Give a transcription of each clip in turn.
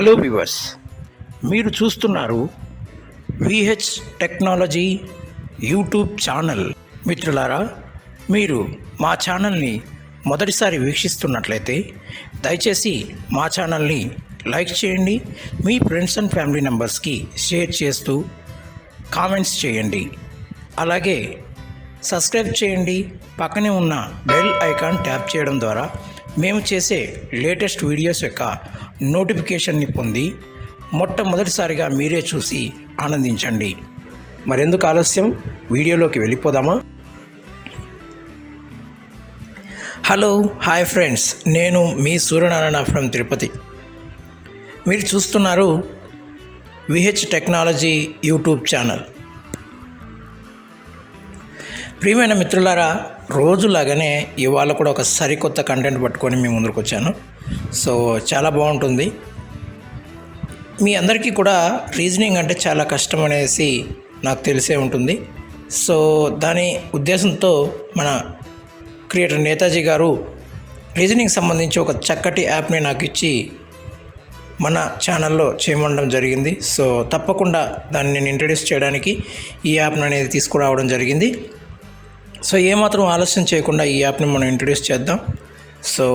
Hello viewers మీరు చూస్తున్నారు VH technology YouTube channel. మిత్రులారా మీరు మా ఛానల్ని మొదటిసారి వీక్షిస్తున్నట్లయితే దయచేసి మా ఛానల్ని లైక్ చేయండి మీ ఫ్రెండ్స్ అండ్ ఫ్యామిలీ మెంబర్స్కి షేర్ చేస్తూ కామెంట్స్ చేయండి. అలాగే సబ్స్క్రైబ్ చేయండి పక్కనే ఉన్న బెల్ ఐకాన్ ట్యాప్ చేయడం ద్వారా మేము చేసే లేటెస్ట్ వీడియోస్ యొక్క నోటిఫికేషన్ని పొంది మొట్టమొదటిసారిగా మీరే చూసి ఆనందించండి. మరెందుకు ఆలస్యం? వీడియోలోకి వెళ్ళిపోదామా? Hello hi friends. నేను మీ సూర్యనారాయణ ఫ్రమ్ తిరుపతి. మీరు చూస్తున్నారు విహెచ్ టెక్నాలజీ యూట్యూబ్ ఛానల్. ప్రియమైన మిత్రులారా రోజులాగానే ఇవాళ కూడా ఒక సరికొత్త కంటెంట్ పట్టుకొని మీ ముందుకు వచ్చాను. సో చాలా బాగుంటుంది. మీ అందరికీ కూడా రీజనింగ్ అంటే చాలా కష్టం అనేసి నాకు తెలిసే ఉంటుంది. సో దాని ఉద్దేశంతో మన క్రియేటర్ నేతాజీ గారు రీజనింగ్ సంబంధించి ఒక చక్కటి యాప్ని నాకు ఇచ్చి మన ఛానల్లో చేయమండడం జరిగింది. సో తప్పకుండా దాన్ని నేను ఇంట్రడ్యూస్ చేయడానికి ఈ యాప్ని అనేది తీసుకురావడం జరిగింది. సో ఏమాత్రం ఆలస్యం చేయకుండా ఈ యాప్ని మనం ఇంట్రడ్యూస్ చేద్దాం. సో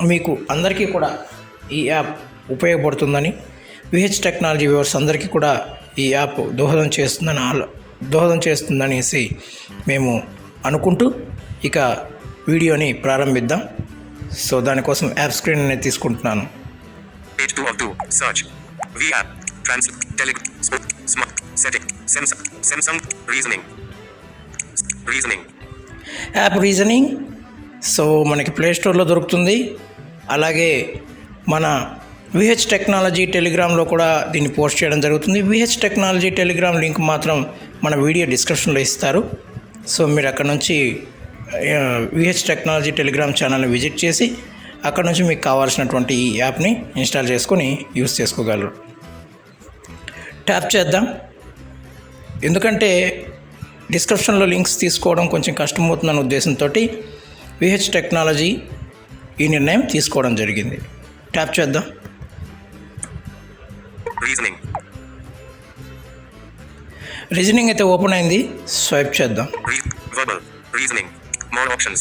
మీకు అందరికీ కూడా ఈ యాప్ ఉపయోగపడుతుందని విహెచ్ టెక్నాలజీ వ్యూవర్స్ అందరికీ కూడా ఈ యాప్ దోహదం చేస్తుందని ఆలో దోహదం చేస్తుందనేసి మేము అనుకుంటూ ఇక వీడియోని ప్రారంభిద్దాం సో దానికోసం యాప్ స్క్రీన్ అనేది తీసుకుంటున్నాను Page 2 of 2. Search. V app. Trans. Tele. Sp- Smart. Setting. Samsung. Samsung. Reasoning. Reasoning. App reasoning so మనకి ప్లే స్టోర్లో దొరుకుతుంది అలాగే మన విహెచ్ టెక్నాలజీ టెలిగ్రామ్లో కూడా దీన్ని పోస్ట్ చేయడం జరుగుతుంది. విహెచ్ టెక్నాలజీ టెలిగ్రామ్ లింక్ మాత్రం మన వీడియో డిస్క్రిప్షన్లో ఇస్తారు. సో మీరు అక్కడ నుంచి విహెచ్ టెక్నాలజీ టెలిగ్రామ్ ఛానల్ని విజిట్ చేసి అక్కడ నుంచి మీకు కావాల్సినటువంటి ఈ యాప్ని ఇన్స్టాల్ చేసుకొని యూస్ చేసుకోగలరు. ట్యాప్ చేద్దాం. ఎందుకంటే డిస్క్రిప్షన్లో లింక్స్ తీసుకోవడం కొంచెం కష్టమవుతుందన్న ఉద్దేశంతో విహెచ్ టెక్నాలజీ ఈ నిర్ణయం తీసుకోవడం జరిగింది ట్యాప్ చేద్దాం Reasoning. రీజనింగ్ అయితే ఓపెన్ అయింది స్వైప్ చేద్దాం. Reasoning. More options.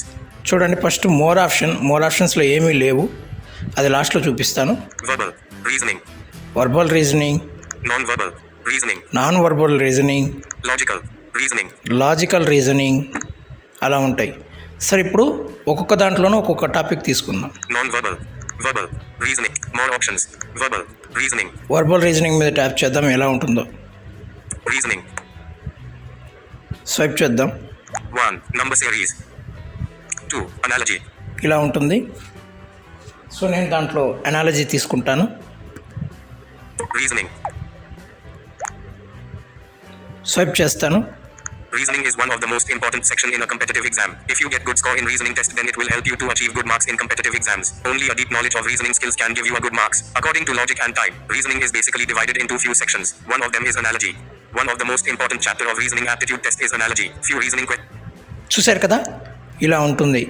చూడండి ఫస్ట్ మోర్ ఆప్షన్ మోర్ ఆప్షన్స్లో ఏమీ లేవు అది లాస్ట్లో చూపిస్తాను Verbal. Reasoning. Verbal reasoning Non-verbal. Reasoning. Non verbal reasoning Logical. Reasoning. Logical reasoning అలా ఉంటాయి సార్ ఇప్పుడు ఒక్కొక్క దాంట్లోనూ ఒక్కొక్క టాపిక్ తీసుకుందాం. Non verbal verbal reasoning more options verbal reasoning verbal reasoning మీద ట్యాప్ చేద్దాం ఎలా ఉంటుందో. రీజనింగ్ స్వైప్ చేద్దాం. One number series two analogy ఇలా ఉంటుంది. సో నేను దాంట్లో అనాలజీ తీసుకుంటాను. రీజనింగ్ స్వైప్ చేస్తాను. Reasoning is one of the most important section in a competitive exam. If you get good score in reasoning test, then it will help you to achieve good marks in competitive exams. Only a deep knowledge of reasoning skills can give you a good marks. According to logic and time, reasoning is basically divided into few sections. One of them is analogy. One of the most important chapter of reasoning aptitude test is analogy. Few reasoning questions. చూశారు కదా ఇలా ఉంటుంది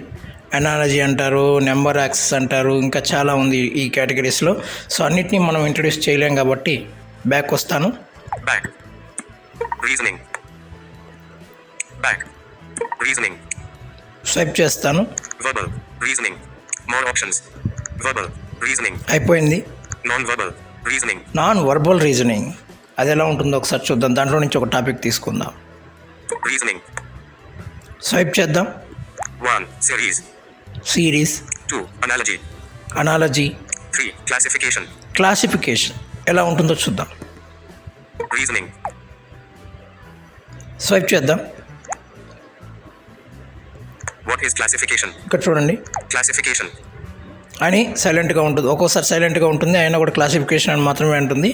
analogy అంటారు number access అంటారు ఇంకా చాలా ఉంది ఈ కేటగిరీస్లో సో అన్నిటినీ మనం ఇంట్రడ్యూస్ చేయలేం కాబట్టి బ్యాక్ వస్తాను Back. Reasoning. Back. Reasoning. Swipe చేస్తాను Verbal. Reasoning. More options. Verbal. Reasoning. అయిపోయింది Non-verbal. Reasoning. Non verbal reasoning అది ఎలా ఉంటుందో ఒకసారి చూద్దాం దాంట్లో నుంచి ఒక టాపిక్ తీసుకుందాం Reasoning. స్వైప్ చేద్దాం 1. Series. Series 2. Analogy. Analogy 3. Classification. Classification ఎలా ఉంటుందో చూద్దాం Reasoning. స్వైప్ చేద్దాం What is classification? ఇక్కడ చూడండి Classification. అని సైలెంట్గా ఉంటుంది ఒక్కోసారి సైలెంట్గా ఉంటుంది అయినా కూడా క్లాసిఫికేషన్ అని మాత్రమే ఉంటుంది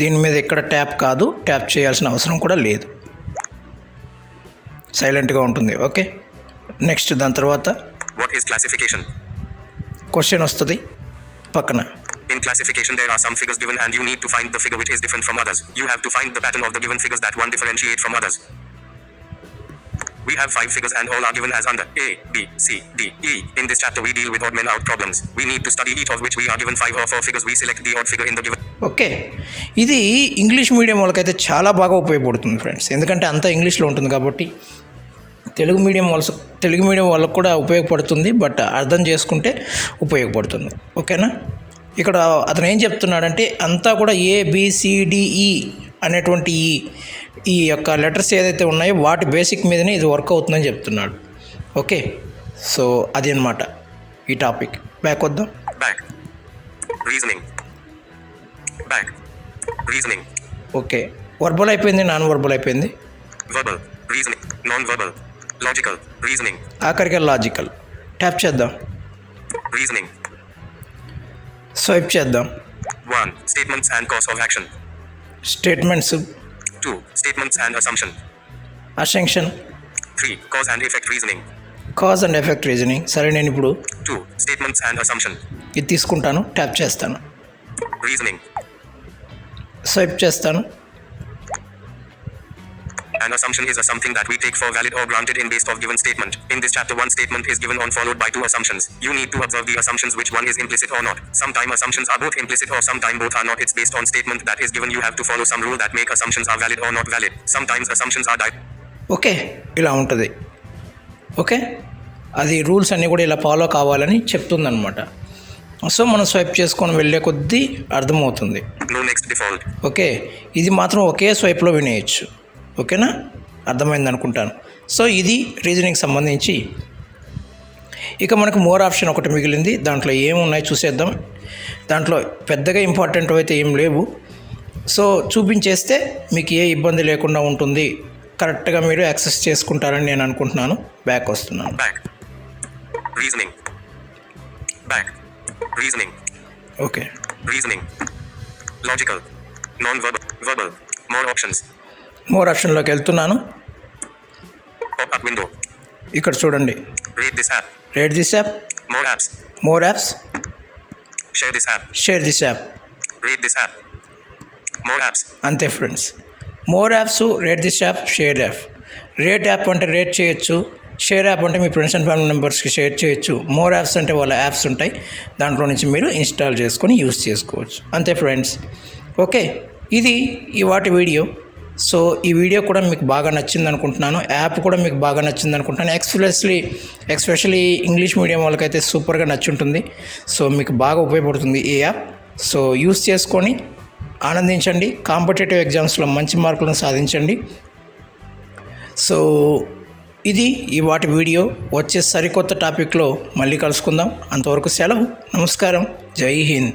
దీని మీద ఎక్కడ ట్యాప్ కాదు ట్యాప్ చేయాల్సిన అవసరం కూడా లేదు సైలెంట్గా ఉంటుంది ఓకే నెక్స్ట్ దాని తర్వాత What is classification? క్వశ్చన్ వస్తుంది పక్కన In classification, there are some figures given, and you need to find the figure which is different from others. You have to find the pattern of the given figures that one differentiate from others. We have five figures and all are given as under A, B, C, D, E. In this chapter, we deal with odd men out problems. We need to study each of which we are given five or four figures. We select the odd figure in the given. Okay ఇది English medium వాళ్ళకైతే చాలా బాగా ఉపయోగపడుతుంది friends ఎందుకంటే అంతా ఇంగ్లీష్లో ఉంటుంది కాబట్టి తెలుగు మీడియం వాళ్ళ తెలుగు మీడియం వాళ్ళకు కూడా ఉపయోగపడుతుంది బట్ అర్థం చేసుకుంటే ఉపయోగపడుతుంది ఓకేనా ఇక్కడ అతను ఏం చెప్తున్నాడంటే అంతా కూడా ఏ బిసిడిఈ అనేటువంటి ఈ ఈ యొక్క లెటర్స్ ఏదైతే ఉన్నాయో వాటి బేసిక్ మీదనే ఇది వర్క్ అవుతుందని చెప్తున్నాడు ఓకే సో అది అనమాట ఈ టాపిక్ బ్యాక్ వద్దాం Back. Reasoning. Back. Reasoning. Okay verbal అయిపోయింది నాన్ వర్బల్ అయిపోయింది Verbal. Reasoning. Non-verbal. Logical. Reasoning. ఆఖరికి లాజికల్ ట్యాప్ చేద్దాం Reasoning. స్వైప్ చేద్దాం 1. Statements and cause of action. Statements. Two statements and assumption assumption three cause and effect reasoning cause and effect reasoning సరే నేను ఇప్పుడు two statements and assumption ఇది తీసుకుంటాను tap చేస్తాను. Reasoning swipe చేస్తాను. An assumption is a something that we take for valid or granted in based of given statement. In this chapter, one statement is given on followed by two assumptions. You need to observe the assumptions which one is implicit or not. Sometime assumptions are both implicit or sometime both are not. It's based on statement that is given. You have to follow some rule that make assumptions are valid or not valid. Sometimes assumptions are di- okay ఇలా ఉంటుంది okay అది rules అన్నీ కూడా ఇలా follow కావాలని చెప్తుందనమాట so మనం swipe చేసుకొని వెళ్ళే కొద్దీ అర్థమవుతుంది no next default. ఓకే ఇది మాత్రం ఒకే స్వైప్లో వినేయచ్చు ఓకేనా అర్థమైంది అనుకుంటాను సో ఇది రీజనింగ్ సంబంధించి ఇక మనకు మోర్ ఆప్షన్ ఒకటి మిగిలింది దాంట్లో ఏమున్నాయి చూసేద్దాం దాంట్లో పెద్దగా ఇంపార్టెంట్ అయితే ఏం లేవు సో చూపించేస్తే మీకు ఏ ఇబ్బంది లేకుండా ఉంటుంది కరెక్ట్గా మీరు యాక్సెస్ చేసుకుంటారని నేను అనుకుంటున్నాను బ్యాక్ వస్తున్నాను. Reasoning. Back. Reasoning. Okay. Logical. Non-verbal. Verbal. More options. More ఆప్షన్లోకి వెళ్తున్నాను. ఇక్కడ చూడండి. Rate this app. More apps. Share this app. అంతే friends. More apps rate this app share app rate app అంటే రేట్ చేయొచ్చు. షేర్ యాప్ అంటే మీ friends and family మెంబర్స్కి share చేయొచ్చు. మోర్ యాప్స్ అంటే వాళ్ళ యాప్స్ ఉంటాయి. దాంట్లో నుంచి మీరు ఇన్స్టాల్ చేసుకొని యూస్ చేసుకోవచ్చు. అంతే ఫ్రెండ్స్. ఓకే ఇది ఈ వాటి వీడియో. సో ఈ వీడియో కూడా మీకు బాగా నచ్చింది అనుకుంటున్నాను యాప్ కూడా మీకు బాగా నచ్చింది అనుకుంటున్నాను ఎక్స్ప్రెస్లీ ఎక్స్పెషలీ ఇంగ్లీష్ మీడియం వాళ్ళకైతే సూపర్గా నచ్చుంటుంది. సో మీకు బాగా ఉపయోగపడుతుంది ఈ యాప్. సో యూస్ చేసుకొని ఆనందించండి. కాంపిటేటివ్ ఎగ్జామ్స్లో మంచి మార్కులను సాధించండి. సో ఇది ఈ వాటి వీడియో. వచ్చే సరికొత్త టాపిక్లో మళ్ళీ కలుసుకుందాం. అంతవరకు సెలవు. నమస్కారం. జై హింద్.